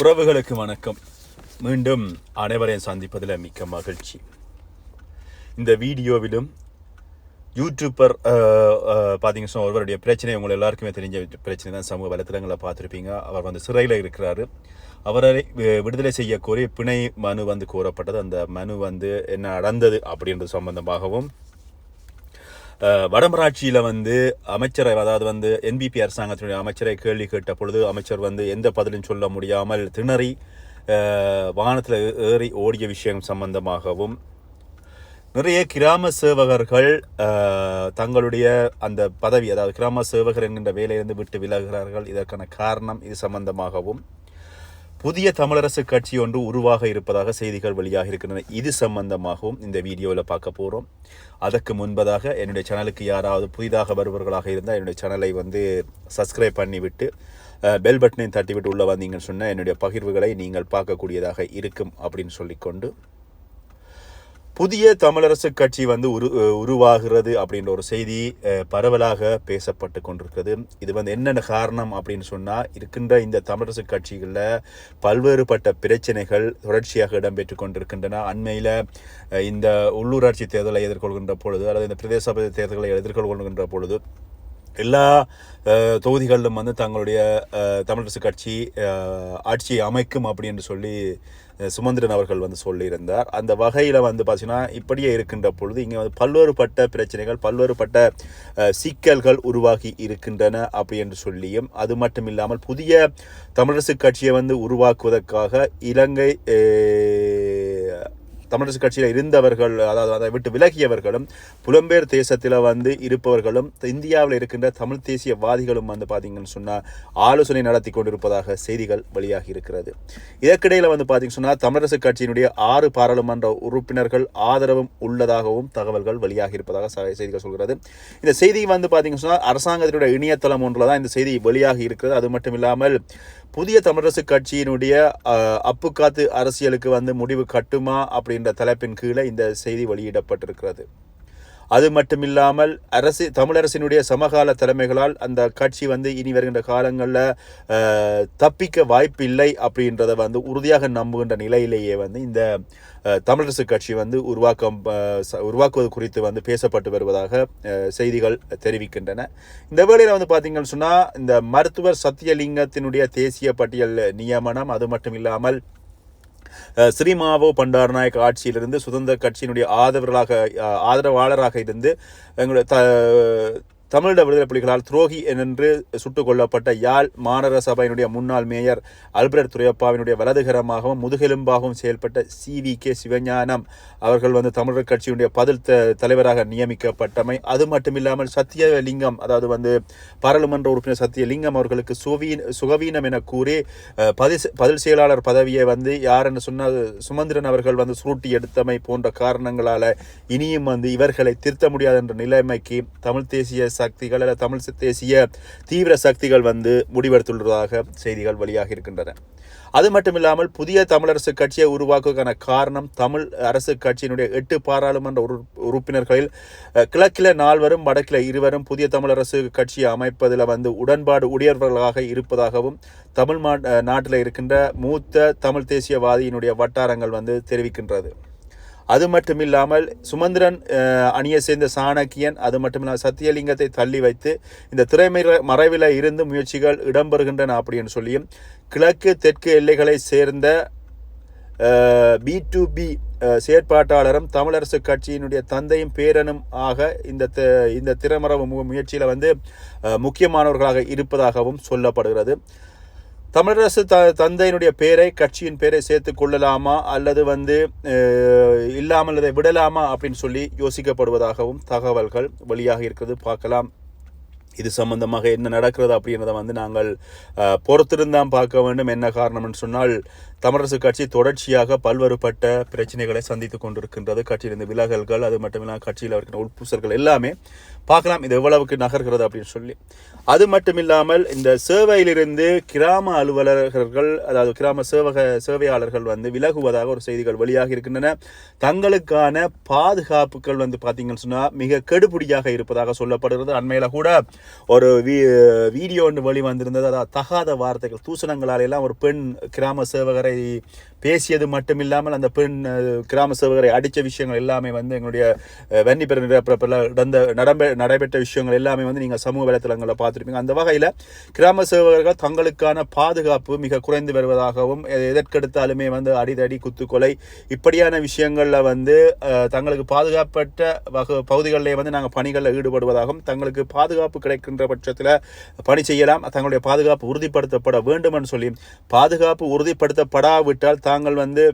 உறவுகளுக்கு வணக்கம். மீண்டும் அனைவரையும் சந்திப்பதில் மிக்க மகிழ்ச்சி. இந்த வீடியோவிலும் யூடியூப்பர் பார்த்தீங்க சொன்ன ஒருவருடைய பிரச்சனை உங்களை எல்லாருக்குமே தெரிஞ்ச பிரச்சனை தான். சமூக வலைத்தளங்களை பார்த்துருப்பீங்க. அவர் வந்து சிறையில் இருக்கிறாரு. அவரை விடுதலை செய்ய கோரி பிணை மனு வந்து கோரப்பட்டது. அந்த மனு வந்து என்ன நடந்தது அப்படின்றது சம்பந்தமாகவும் வடமராட்சியில் வந்து அமைச்சரை அதாவது வந்து என்பிபி அரசாங்கத்தினுடைய அமைச்சரை கேள்வி கேட்ட பொழுது அமைச்சர் வந்து எந்த பதிலும் சொல்ல முடியாமல் திணறி வானத்தில் ஏறி ஓடிய விஷயம் சம்பந்தமாகவும் நிறைய கிராம சேவகர்கள் தங்களுடைய அந்த பதவி அதாவது கிராம சேவகர் என்கின்ற வேலையிலிருந்து விட்டு விலகுகிறார்கள். இதற்கான காரணம் இது சம்பந்தமாகவும் புதிய தமிழரசு கட்சி ஒன்று உருவாக இருப்பதாக செய்திகள் வெளியாக இருக்கின்றன இது சம்பந்தமாகவும் இந்த வீடியோவில் பார்க்க போகிறோம் அதற்கு முன்பதாக என்னுடைய சேனலுக்கு யாராவது புதிதாக வருபவர்களாக இருந்தால் என்னுடைய சேனலை வந்து சப்ஸ்கிரைப் பண்ணிவிட்டு பெல் பட்டனை தட்டிவிட்டு உள்ளே வந்தீங்கன்னு சொன்னால் என்னுடைய பகிர்வுகளை நீங்கள் பார்க்கக்கூடியதாக இருக்கும் அப்படின்னு சொல்லிக்கொண்டு புதிய தமிழரசு கட்சி வந்து உரு உருவாகிறது அப்படின்ற ஒரு செய்தி பரவலாக பேசப்பட்டு கொண்டிருக்கிறது. இது வந்து என்னென்ன காரணம் அப்படின்னு சொன்னால் இருக்கின்ற இந்த தமிழரசு கட்சிகளில் பல்வேறுபட்ட பிரச்சனைகள் தொடர்ச்சியாக இடம்பெற்று கொண்டிருக்கின்றன. அண்மையில் இந்த உள்ளூராட்சி தேர்தலை எதிர்கொள்கின்ற பொழுது அல்லது இந்த பிரதேச தேர்தலை எதிர்கொள்கின்ற பொழுது எல்லா தொகுதிகளிலும் வந்து தங்களுடைய தமிழரசு கட்சி ஆட்சியை அமைக்கும் அப்படின்னு சொல்லி சுமந்திரன் அவர்கள் வந்து சொல்லியிருந்தார். அந்த வகையில் வந்து பார்த்தீங்கன்னா இப்படியே இருக்கின்ற பொழுது இங்கே வந்து பல்வேறுபட்ட பிரச்சனைகள் பல்வேறுபட்ட சிக்கல்கள் உருவாகி இருக்கின்றன அப்படி என்று சொல்லியும் அது மட்டும் இல்லாமல் புதிய தமிழரசு கட்சியை வந்து உருவாக்குவதற்காக இலங்கை தமிழரசு கட்சியில் இருந்தவர்கள் அதாவது அதை விட்டு விலகியவர்களும் புலம்பெயர் தேசத்தில் வந்து இருப்பவர்களும் இந்தியாவில் இருக்கின்ற தமிழ் தேசியவாதிகளும் வந்து பார்த்தீங்கன்னு சொன்னால் ஆலோசனை நடத்தி கொண்டிருப்பதாக செய்திகள் வெளியாகி இருக்கிறது. இதற்கிடையில் வந்து பார்த்தீங்கன்னு சொன்னால் தமிழரசு கட்சியினுடைய ஆறு பாராளுமன்ற உறுப்பினர்கள் ஆதரவும் உள்ளதாகவும் தகவல்கள் வெளியாகி இருப்பதாக செய்திகள் சொல்கிறது. இந்த செய்தி வந்து பார்த்தீங்கன்னு சொன்னால் அரசாங்கத்தினுடைய இணையதளம் ஒன்றில் தான் இந்த செய்தி வெளியாகி இருக்கிறது. அது மட்டும் இல்லாமல் புதிய தமிழரசு கட்சியினுடைய அப்புக்காத்து அரசியலுக்கு வந்து முடிவு கட்டுமா அப்படின்ற தலைப்பின் கீழே இந்த செய்தி வெளியிடப்பட்டிருக்கிறது. அது மட்டுமில்லாமல் அரசு தமிழரசினுடைய சமகால தலைமைகளால் அந்த கட்சி வந்து இனி வருகின்ற காலங்களில் தப்பிக்க வாய்ப்பில்லை அப்படின்றத வந்து உறுதியாக நம்புகின்ற நிலையிலேயே வந்து இந்த தமிழரசு கட்சி வந்து உருவாக்கம் உருவாக்குவது குறித்து வந்து பேசப்பட்டு வருவதாக செய்திகள் தெரிவிக்கின்றன. இந்த வேளையில் வந்து பார்த்தீங்கன்னு சொன்னால் இந்த மருத்துவர் சத்தியலிங்கத்தினுடைய தேசிய பட்டியல் நியமனம் அது மட்டும் இல்லாமல் ஸ்ரீமாவோ பண்டாரநாயக் ஆட்சியிலிருந்து சுதந்திர கட்சியினுடைய ஆதரவர்களாக ஆதரவாளராக இருந்து எங்களுடைய த தமிழீழ விடுதலை புலிகளால் துரோகி என்று சுட்டுக் கொல்லப்பட்ட யாழ் மாநகர சபையினுடைய முன்னாள் மேயர் அல்பர்ட் துரையப்பாவினுடைய வலதுகரமாகவும் முதுகெலும்பாகவும் செயல்பட்ட சி வி கே சிவஞானம் அவர்கள் வந்து தமிழர் கட்சியினுடைய பதில் த- தலைவராக நியமிக்கப்பட்டமை. அது மட்டுமில்லாமல் சத்தியலிங்கம் அதாவது வந்து பாராளுமன்ற உறுப்பினர் சத்தியலிங்கம் அவர்களுக்கு சுவீன் சுகவீனம் என கூறி அஹ், பதில் பதில் செயலாளர் பதவியை வந்து யாருன்னு சொன்ன சுமந்திரன் அவர்கள் வந்து சுருட்டி எடுத்தமை போன்ற காரணங்களால் இனியும் வந்து இவர்களை திருத்த முடியாது என்ற நிலைமைக்கு தமிழ் தேசிய சக்திகள் அல்லது தமிழ் தேசிய தீவிர சக்திகள் வந்து முடிவெடுத்துள்ளதாக செய்திகள் வெளியாக இருக்கின்றன. அது மட்டும் இல்லாமல் புதிய தமிழரசு கட்சியை உருவாக்குவதற்கான காரணம் தமிழ் அரசு கட்சியினுடைய எட்டு பாராளுமன்ற உறுப்பினர்களில் கிழக்கில் கிழக்கில நால்வரும் வடக்கில இருவரும் புதிய தமிழரசு கட்சியை அமைப்பதில் வந்து உடன்பாடு உடையவர்களாக இருப்பதாகவும் தமிழ் மா நாட்டில் இருக்கின்ற மூத்த தமிழ் தேசியவாதியினுடைய வட்டாரங்கள் வந்து தெரிவிக்கின்றது. அது மட்டும் இல்லாமல் சுமந்திரன் அணியை சேர்ந்த சாணக்கியன் அது மட்டுமில்லாமல் சத்தியலிங்கத்தை தள்ளி வைத்து இந்த திரைமை மறைவில் இருந்து முயற்சிகள் இடம்பெறுகின்றன அப்படின்னு சொல்லியும் கிழக்கு தெற்கு எல்லைகளை சேர்ந்த பி டு பி செயற்பாட்டாளரும் தமிழரசு கட்சியினுடைய தந்தையும் பேரனும் ஆக இந்த த- இந்த திறமரபு முயற்சியில் வந்து முக்கியமானவர்களாக இருப்பதாகவும் சொல்லப்படுகிறது. தமிழரசு த தந்தையினுடைய பேரை கட்சியின் பேரை சேர்த்து கொள்ளலாமா அல்லது வந்து இல்லாமல் அதை விடலாமா அப்படின்னு சொல்லி யோசிக்கப்படுவதாகவும் தகவல்கள் வெளியாக இருக்கிறது. பார்க்கலாம். இது சம்பந்தமாக என்ன நடக்கிறது அப்படின்றத வந்து நாங்கள் பொறுத்திருந்தான் பார்க்க வேண்டும். என்ன காரணம்னு சொன்னால் தமிழரசு கட்சி தொடர்ச்சியாக பல்வேறுபட்ட பிரச்சனைகளை சந்தித்து கொண்டிருக்கின்றது. கட்சியிலிருந்து விலகல்கள் அது மட்டும் இல்லாமல் கட்சியில் இருக்கிற உட்பூசல்கள் எல்லாமே பார்க்கலாம் இது எவ்வளவுக்கு நகர்கிறது அப்படின்னு சொல்லி. அது மட்டும் இல்லாமல் இந்த சேவையிலிருந்து கிராம அலுவலர்கள் அதாவது கிராம சேவக சேவையாளர்கள் வந்து விலகுவதாக ஒரு செய்திகள் வெளியாக இருக்கின்றன. தங்களுக்கான பாதுகாப்புகள் வந்து பார்த்தீங்கன்னு சொன்னால் மிக கெடுபிடியாக இருப்பதாக சொல்லப்படுகிறது. அண்மையில் கூட ஒரு வீ வீடியோ ஒன்று வெளி வந்திருந்தது அதாவது தகாத வார்த்தைகள் தூசணங்களால் எல்லாம் ஒரு பெண் கிராம சேவகரை பேசியது மட்டும் இல்லாமல் அந்த பெண் கிராம சேவகரை அடித்த விஷயங்கள் எல்லாமே வந்து எங்களுடைய அஹ், வன்னி பெரு நடந்த நடம்ப நடைபெற்ற விஷயங்கள் எல்லாமே வந்து நீங்கள் சமூக வலைத்தளங்களில் பார்த்துருப்பீங்க. அந்த வகையில் கிராம சேவகர்கள் தங்களுக்கான பாதுகாப்பு மிக குறைந்து வருவதாகவும் எதற்கெடுத்தாலுமே வந்து அடிதடி குத்துக்கொலை இப்படியான விஷயங்களில் வந்து தங்களுக்கு பாதுகாப்பற்ற வகு பகுதிகளிலே வந்து நாங்கள் பணிகளில் ஈடுபடுவதாகவும் தங்களுக்கு பாதுகாப்பு கிடைக்கின்ற பட்சத்தில் பணி செய்யலாம் தங்களுடைய பாதுகாப்பு உறுதிப்படுத்தப்பட வேண்டும் என்று சொல்லி பாதுகாப்பு உறுதிப்படுத்தப்படாவிட்டால் தாங்கள் வந்து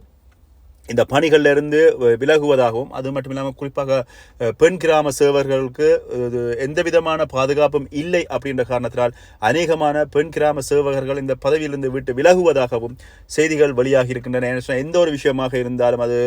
இந்த பணிகளிலிருந்து விலகுவதாகவும் அது மட்டும் இல்லாமல் குறிப்பாக பெண் கிராம சேவர்களுக்கு இது எந்த விதமான பாதுகாப்பும் இல்லை அப்படின்ற காரணத்தினால் அநேகமான பெண் கிராம சேவகர்கள் இந்த பதவியிலிருந்து விட்டு விலகுவதாகவும் செய்திகள் வெளியாகி இருக்கின்றன. எந்த ஒரு விஷயமாக இருந்தாலும் அது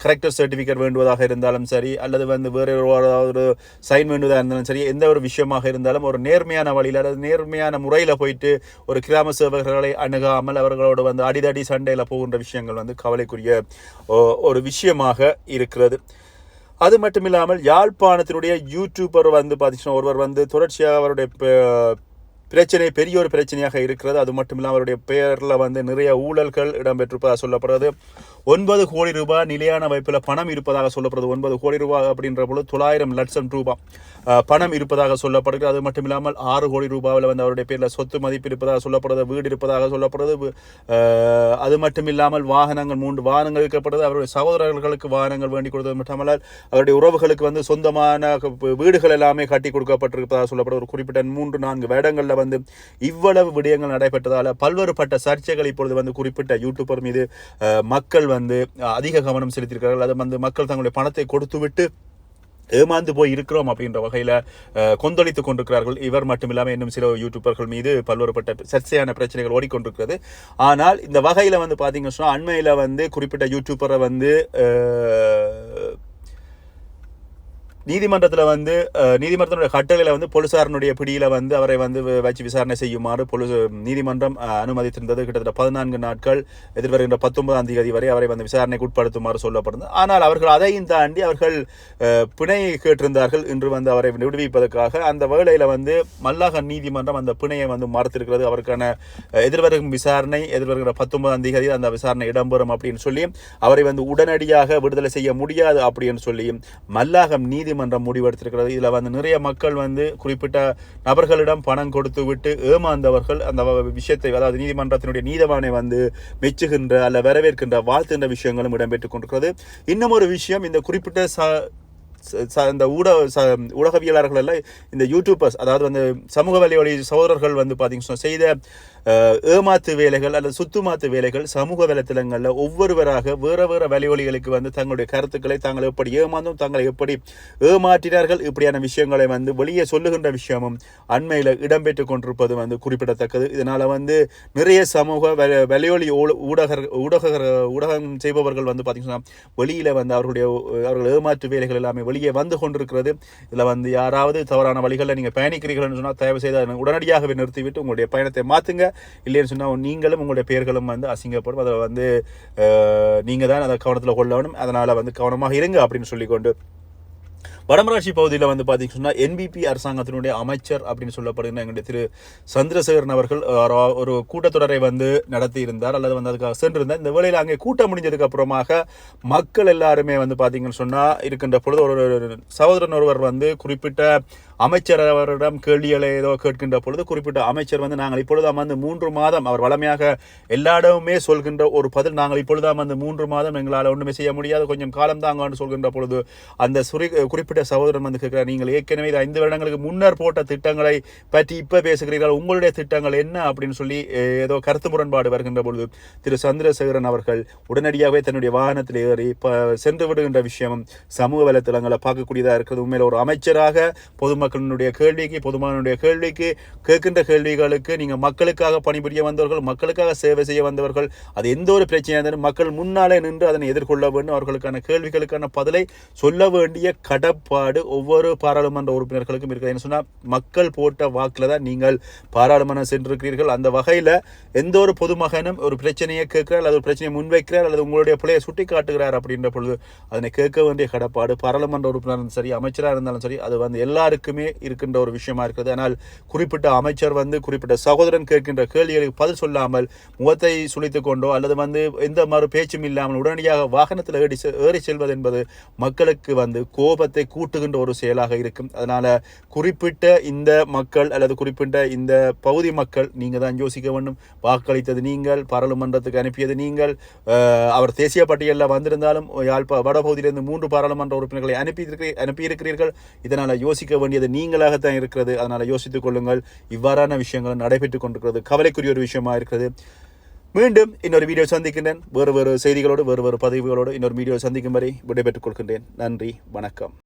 கரெக்டர் சர்டிஃபிகேட் வேண்டுவதாக இருந்தாலும் சரி அல்லது வந்து வேறு ஒரு ஒரு சைன் வேண்டுவதாக இருந்தாலும் சரி எந்த ஒரு விஷயமாக இருந்தாலும் ஒரு நேர்மையான வழியில் அல்லது நேர்மையான முறையில் போயிட்டு ஒரு கிராம சேவகர்களை அணுகாமல் அவர்களோடு வந்து அடிதடி சண்டையில் போகின்ற விஷயங்கள் வந்து கவலைக்குரிய ஓ- ஒரு விஷயமாக இருக்கிறது. அது மட்டும் இல்லாமல் யாழ்ப்பாணத்தினுடைய யூடியூபர் வந்து பார்த்தீங்கன்னா ஒருவர் வந்து தொடர்ச்சியாக அவருடைய பிரச்சனை பெரிய ஒரு பிரச்சனையாக இருக்கிறது. அது மட்டும் இல்லாமல் அவருடைய பெயரில் வந்து நிறைய ஊழல்கள் இடம்பெற்றிருப்பதாக சொல்லப்படுறது ஒன்பது கோடி ரூபாய் நிலையான வைப்பில் பணம் இருப்பதாக சொல்லப்படுது. ஒன்பது கோடி ரூபாய் அப்படின்ற பொழுது தொள்ளாயிரம் லட்சம் ரூபாய் பணம் இருப்பதாக சொல்லப்படுகிறது. அது மட்டும் இல்லாமல் ஆறு கோடி ரூபாவில் வந்து அவருடைய பேரில் சொத்து மதிப்பு இருப்பதாக சொல்லப்படுறது வீடு இருப்பதாக சொல்லப்படுறது அது மட்டும் இல்லாமல் வாகனங்கள் மூன்று வாகனங்கள் இருக்கப்படுது அவருடைய சகோதரர்களுக்கு வாகனங்கள் வேண்டி கொடுத்தது மட்டுமல்லால் அவருடைய உறவுகளுக்கு வந்து சொந்தமான வீடுகள் எல்லாமே கட்டி கொடுக்கப்பட்டிருப்பதாக சொல்லப்படுது. ஒரு குறிப்பிட்ட மூன்று நான்கு வேடங்களில் வந்து இவ்வளவு விடயங்கள் நடைபெற்றதால் பல்வேறுபட்ட சர்ச்சைகள் இப்பொழுது வந்து குறிப்பிட்ட யூடியூபர் மீது மக்கள் வந்து அதிக கவனம் செலுத்தியிருக்கிறார்கள். அது வந்து மக்கள் தங்களுடைய பணத்தை கொடுத்துவிட்டு ஏமாந்து போய் இருக்கிறோம் அப்படின்ற வகையில் கொந்தளித்து கொண்டிருக்கிறார்கள். இவர் மட்டும் இல்லாமல் இன்னும் சில யூடியூபர்கள் மீது பல்வேறுபட்ட சர்ச்சையான பிரச்சனைகள் ஓடிக்கொண்டிருக்கிறது. ஆனால் இந்த வகையில் வந்து பார்த்தீங்கன்னு சொன்னால் அண்மையில் வந்து குறிப்பிட்ட யூடியூபரை வந்து நீதிமன்றத்தில் வந்து நீதிமன்றத்தினுடைய கட்டளையில் வந்து போலீசாரனுடைய பிடியில் வந்து அவரை வந்து வச்சு விசாரணை செய்யுமாறு போலீஸ் நீதிமன்றம் அனுமதித்திருந்தது. கிட்டத்தட்ட பதினான்கு நாட்கள் எதிர்வருகின்ற பத்தொன்பதாம் தேதி வரை அவரை வந்து விசாரணைக்கு உட்படுத்துமாறு சொல்லப்படுது. ஆனால் அவர்கள் அதையும் தாண்டி அவர்கள் பிணையை பிணை கேட்டிருந்தார்கள் இன்று வந்து அவரை விடுவிப்பதற்காக. அந்த வேளையில் வந்து மல்லாக நீதிமன்றம் அந்த பிணையை வந்து மறுத்திருக்கிறது. அவருக்கான எதிர்வருகும் எதிர்வரும் விசாரணை எதிர்வருகிற பத்தொன்பதாம் தேதி அந்த விசாரணை இடம்பெறும் அப்படின்னு சொல்லி அவரை வந்து உடனடியாக விடுதலை செய்ய முடியாது அப்படின்னு சொல்லி மல்லாகம் நீதிமன்றம் முடிவெடுத்திருக்கிறது. இதில் வந்து நிறைய மக்கள் வந்து குறிப்பிட்ட நபர்களிடம் பணம் கொடுத்து விட்டு ஏமாந்தவர்கள் அந்த விஷயத்தை அதாவது நீதிமன்றத்தினுடைய நீதவானை வந்து மெச்சுகின்ற அல்ல வரவேற்கின்ற வாழ்த்துகின்ற விஷயங்களும் இடம்பெற்றுக் கொண்டிருக்கிறது. இன்னும் ஒரு விஷயம் இந்த குறிப்பிட்ட ச- இந்த ஊடக ச ஊடகவியலாளர்கள் எல்லாம் இந்த யூடியூபர்ஸ் அதாவது வந்து சமூக வலைவழி சகோதரர்கள் வந்து பார்த்தீங்கன்னா செய்த ஏமாத்து வேலைகள் அல்லது சுத்துமாத்து வேலைகள் சமூக வலைத்தளங்களில் ஒவ்வொருவராக வேறு வேறு வலைவழிகளுக்கு வந்து தங்களுடைய கருத்துக்களை தாங்கள் எப்படி ஏமாந்தும் தாங்களை எப்படி ஏமாற்றினார்கள் இப்படியான விஷயங்களை வந்து வெளியே சொல்லுகின்ற விஷயமும் அண்மையில் இடம்பெற்று கொண்டிருப்பது வந்து குறிப்பிடத்தக்கது. இதனால் வந்து நிறைய சமூக வ- வலையொலி ஊட- ஊடக ஊடகம் செய்பவர்கள் வந்து பார்த்தீங்கன்னா வெளியில் வந்து அவர்களுடைய அவர்கள் ஏமாற்று வேலைகள் எல்லாமே வெளியே வந்து கொண்டிருக்கிறது. இதில் வந்து யாராவது தவறான வழிகளில் நீங்கள் பயணிக்கிறீர்கள்னு சொன்னால் தயவு செய்து உடனடியாகவே நிறுத்திவிட்டு உங்களுடைய பயணத்தை மாற்றுங்க இல்லைன்னு சொன்னால் நீங்களும் உங்களுடைய பெயர்களும் வந்து அசிங்கப்படும். அதை வந்து நீங்கள் தான் அதை கவனத்தில் கொள்ள வேணும் அதனால் வந்து கவனமாக இருங்க அப்படின்னு சொல்லிக்கொண்டு வடமராட்சி பகுதியில் வந்து பார்த்தீங்கன்னு சொன்னால் என்பிபி அரசாங்கத்தினுடைய அமைச்சர் அப்படின்னு சொல்லப்படுகிற எங்களுடைய திரு சந்திரசேகரன் அவர்கள் ஒரு- கூட்டத்தொடரை வந்து நடத்தி இருந்தார் அல்லது வந்து அதுக்காக சென்றிருந்தார். இந்த வேளையில் அங்கே கூட்டம் முடிஞ்சதுக்கு அப்புறமாக மக்கள் எல்லாருமே வந்து பார்த்தீங்கன்னு சொன்னால் இருக்கின்ற பொழுது ஒரு சகோதரன் ஒருவர் வந்து குறிப்பிட்ட அமைச்சர் அவரிடம் கேள்விகளை ஏதோ கேட்கின்ற பொழுது குறிப்பிட்ட அமைச்சர் வந்து நாங்கள் இப்பொழுதாம் வந்து மூன்று மாதம் அவர் வளமையாக எல்லா இடமுமே சொல்கின்ற ஒரு பதில் நாங்கள் இப்பொழுதாம் வந்து மூன்று மாதம் எங்களால் ஒன்றுமே செய்ய முடியாது கொஞ்சம் காலம் தாங்கன்னு சொல்கின்ற பொழுது அந்த சுரி குறிப்பிட்ட சகோதரன் வந்து கேட்கிறார் நீங்கள் ஏற்கனவே இது ஐந்து வருடங்களுக்கு முன்னர் போட்ட திட்டங்களை பற்றி இப்போ பேசுகிறீர்கள் உங்களுடைய திட்டங்கள் என்ன? அப்படின்னு சொல்லி ஏதோ கருத்து முரண்பாடு வருகின்ற பொழுது திரு. சந்திரசேகரன் அவர்கள் உடனடியாகவே தன்னுடைய வாகனத்தில் ஏறி சென்று விடுகின்ற விஷயமும் சமூக வலைத்தளங்களை பார்க்கக்கூடியதாக இருக்கிறது. உண்மையில் ஒரு அமைச்சராக பொதுமக்கள் மக்களினுடைய கேள்விக்கு பொதுமானுடைய கேள்விக்கு கேட்கின்ற கேள்விகளுக்கு நீங்கள் மக்களுக்காக பணிபுரிய வந்தவர்கள் மக்களுக்காக சேவை செய்ய வந்தவர்கள் அது எந்த ஒரு பிரச்சனையாக இருந்தாலும் மக்கள் முன்னாலே நின்று அதனை எதிர்கொள்ள வேண்டும். அவர்களுக்கான கேள்விகளுக்கான பதிலை சொல்ல வேண்டிய கடப்பாடு ஒவ்வொரு பாராளுமன்ற உறுப்பினர்களுக்கும் இருக்குது என்ன சொன்னால் மக்கள் போட்ட வாக்கில் தான் நீங்கள் பாராளுமன்றம் சென்றிருக்கிறீர்கள். அந்த வகையில் எந்த ஒரு பொதுமகனும் ஒரு பிரச்சனையை கேட்கிறார் அல்லது ஒரு பிரச்சனையை முன்வைக்கிறார் அல்லது உங்களுடைய பிள்ளையை சுட்டி காட்டுகிறார் அப்படின்ற பொழுது அதனை கேட்க வேண்டிய கடப்பாடு பாராளுமன்ற உறுப்பினர் இருந்தாலும் சரி அமைச்சராக இருந்தாலும் சரி அது வந்து எல்லாருக்குமே இருக்கின்ற ஒரு விஷயமா இருக்கிறது. ஆனால் குறிப்பிட்ட அமைச்சர் வந்து குறிப்பிட்ட சகோதரன் கேட்கின்ற கேள்விகளுக்கு பதில் சொல்லாமல் முகத்தை சுழித்து கொண்டோ அல்லது வந்து எந்த மறு பேச்சும் இல்லாமல் உடனடியாக வாகனத்தில் ஏறி ஏறி செல்வது என்பது மக்களுக்கு வந்து கோபத்தை கூட்டுகின்ற ஒரு செயலாக இருக்கும். அதனால் குறிப்பிட்ட இந்த மக்கள் அல்லது குறிப்பிட்ட இந்த பகுதி மக்கள் நீங்கள் தான் யோசிக்க வேண்டும். வாக்களித்தது நீங்கள் பாராளுமன்றத்துக்கு அனுப்பியது நீங்கள். அவர் தேசிய பட்டியலில் வந்திருந்தாலும் யாழ்ப்பா வடபகுதியிலிருந்து மூன்று பாராளுமன்ற உறுப்பினர்களை அனுப்பி அனுப்பியிருக்கிறீர்கள். இதனால் யோசிக்க வேண்டியது நீங்களாகத்தான் இருக்கிறது. அதனால் யோசித்துக் கொள்ளுங்கள். இவ்வாறான விஷயங்கள் நடைபெற்றுக் கொண்டிருக்கிறது. கவலைக்குரிய ஒரு விஷயமா இருக்கிறது மீண்டும் இன்னொரு வீடியோ சந்திக்கின்றேன். வேறு வேறு செய்திகளோடு வேறு வேறு பதிவுகளோடு இன்னொரு வீடியோ சந்திக்கும் வரை விடைபெற்றுக் கொள்கின்றேன். நன்றி. வணக்கம்.